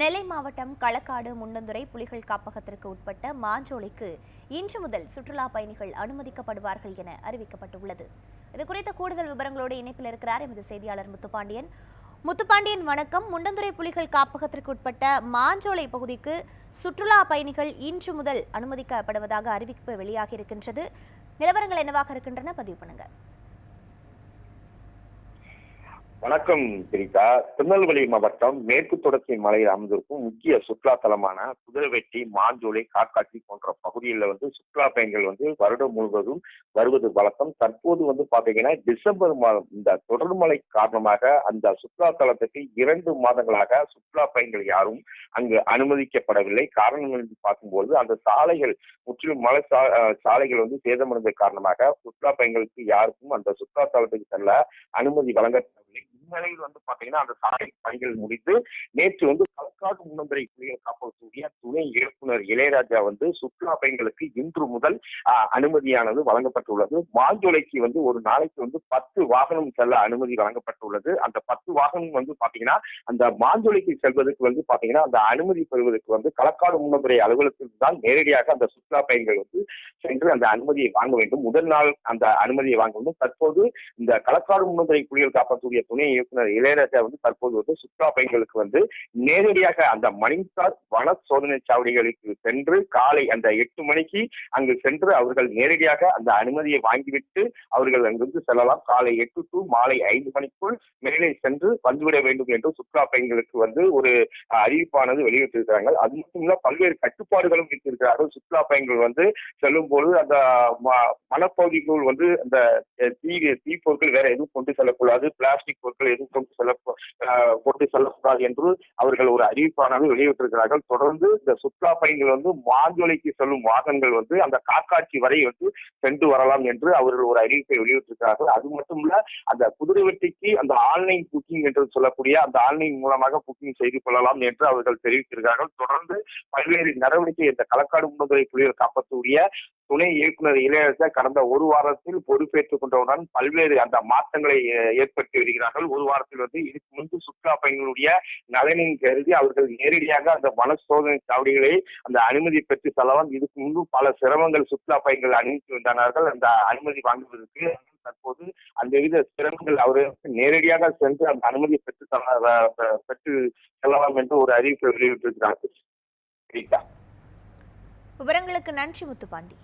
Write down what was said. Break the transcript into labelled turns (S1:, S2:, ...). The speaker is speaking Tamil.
S1: நெல்லை மாவட்டம் களக்காடு முண்டந்துறை புலிகள் காப்பகத்திற்கு உட்பட்ட மாஞ்சோலைக்கு இன்று முதல் சுற்றுலா பயணிகள் அனுமதிக்கப்படுவார்கள் என அறிவிக்கப்பட்டுள்ளது. இது குறித்த கூடுதல் விவரங்களோடு இணைப்பில் இருக்கிறார் எமது செய்தியாளர் முத்துப்பாண்டியன். முத்துப்பாண்டியன் வணக்கம். முண்டந்துறை புலிகள் காப்பகத்திற்கு உட்பட்ட மாஞ்சோலை பகுதிக்கு சுற்றுலா பயணிகள் இன்று முதல் அனுமதிக்கப்படுவதாக அறிவிப்பு வெளியாகி இருக்கின்றது நிலவரங்கள் என்னவாக இருக்கின்றன? பதிவு பண்ணுங்கள்
S2: வணக்கம் பிரிதா திருநெல்வேலி மாவட்டம் மேற்கு தொடர்ச்சி மலையில் அமைந்திருக்கும் முக்கிய சுற்றுலா தலமான குதிரைவெட்டி மாஞ்சோலை காக்காட்சி போன்ற பகுதிகளில் வந்து சுற்றுலா பயணிகள் வந்து வருடம் முழுவதும் வருவது வழக்கம். தற்போது வந்து பாத்தீங்கன்னா டிசம்பர் மாதம் இந்த தொடர்மலை காரணமாக அந்த சுற்றுலா தலத்துக்கு இரண்டு மாதங்களாக சுற்றுலா பயணிகள் யாரும் அங்கு அனுமதிக்கப்படவில்லை. காரணம் என்று பார்க்கும்போது அந்த சாலைகள் முற்றிலும் மலை சா சாலைகள் வந்து சேதமடைந்த காரணமாக சுற்றுலா பயணிகளுக்கு யாருக்கும் அந்த சுற்றுலா தலத்துக்கு செல்ல அனுமதி வழங்க இந்நிலையில் வந்து பாத்தீங்கன்னா அந்த சாலை பணிகள் முடித்து நேற்று வந்து ஏற்காடு முன்னந்திரை புலிகள் காப்பகத்துடைய துணை இயக்குனர் இளையராஜா வந்து சுற்றுலா பயணிகளுக்கு இன்று முதல் அனுமதியானது வழங்கப்பட்டுள்ளது. மாஞ்சோலைக்கு வந்து ஒரு நாளைக்கு வந்து பத்து வாகனம் செல்ல அனுமதி வழங்கப்பட்டுள்ளது. அந்த பத்து வாகனம் வந்து பாத்தீங்கன்னா அந்த மாஞ்சோலைக்கு செல்வதற்கு வந்து பாத்தீங்கன்னா அந்த அனுமதி பெறுவதற்கு வந்து களக்காடு முன்னதுறை அலுவலகத்தில் தான் நேரடியாக அந்த சுற்றுலா பயணிகள் வந்து சென்று அந்த அனுமதியை வாங்க வேண்டும். முதல் நாள் அந்த அனுமதியை வாங்க வேண்டும். தற்போது இந்த களக்காடு முன்னதுறை புலிகள் காப்பாற்றக்கூடிய துணை இயக்குனர் இளையராஜா வந்து தற்போது வந்து சுற்றுலா பயணிகளுக்கு வந்து நேரடியாக அந்த மணிசார் வன சோதனை சாவடிகளுக்கு சென்று காலை அந்த எட்டு மணிக்கு அங்கு சென்று அவர்கள் நேரடியாக அந்த அனுமதியை வாங்கிவிட்டு அவர்கள் அங்கிருந்து செல்லலாம். காலை எட்டு டு மாலை ஐந்து மணிக்குள் மேலே சென்று வந்துவிட வேண்டும் என்று சுற்றுலா பயணிகளுக்கு வந்து ஒரு அஹ், அறிவிப்பானது வெளியிட்டிருக்கிறாங்க அது மட்டும் இல்ல பல்வேறு கட்டுப்பாடுகளும் வைத்திருக்கிறார்கள் சுற்றுலா பயணிகள் வந்து செல்லும் பொழுது அந்த ம- வந்து அந்த தீ தீ பொருட்கள் வேற எதுவும் கொண்டு செல்லக்கூடாது. பிளாஸ்டிக் பொருட்கள் எதுவும் கொண்டு செல்ல கொண்டு செல்லக்கூடாது என்று அவர்கள் ஒரு அறிவிப்பானது வெளியிட்டிருக்கிறார்கள். தொடர்ந்து இந்த சுற்றுலா பயணிகள் வந்து மாஞ்சோலைக்கு செல்லும் வாகனங்கள் வந்து அந்த காக்காட்சி வரை வந்து சென்று வரலாம் என்று அவர்கள் ஒரு அறிவிப்பை வெளியிட்டிருக்கிறார்கள். அது மட்டும் இல்ல அந்த குதிரை வெட்டிக்கு அந்த ஆன்லைன் புக்கிங் என்று சொல்லக்கூடிய அந்த ஆன்லைன் மூலமாக புக்கிங் செய்து கொள்ளலாம் என்று அவர்கள் தெரிவித்திருக்கிறார்கள். தொடர்ந்து பல்வேறு நடவடிக்கை இந்த களக்காடு முன்னதுரை புலிகள் காப்பக்கூடிய துணை இயக்குனர் இளையராஜா கடந்த ஒரு வாரத்தில் பொறுப்பேற்றுக் கொண்டவுடன் பல்வேறு அந்த மாற்றங்களை ஏற்படுத்தி வருகிறார்கள். ஒரு வாரத்தில் வந்து இதுக்கு முன்பு சுற்றுலா பயணிகளுடைய நலனின் கருதி அவர்கள் நேரடியாக அந்த வன சோதனை சாவடிகளை அந்த அனுமதி பெற்று செல்லலாம். இதுக்கு முன்பு பல சிரமங்கள் சுற்றுலா பயணிகள் அனுமதி வந்தனார்கள் அந்த அனுமதி வாங்குவதற்கு தற்போது அந்த வித சிரமங்கள் அவர் நேரடியாக சென்று அந்த அனுமதி பெற்று பெற்று செல்லலாம் என்று ஒரு அறிவிப்பை வெளியிட்டிருக்கிறார்கள்.
S1: விவரங்களுக்கு நன்றி முத்துப்பாண்டி.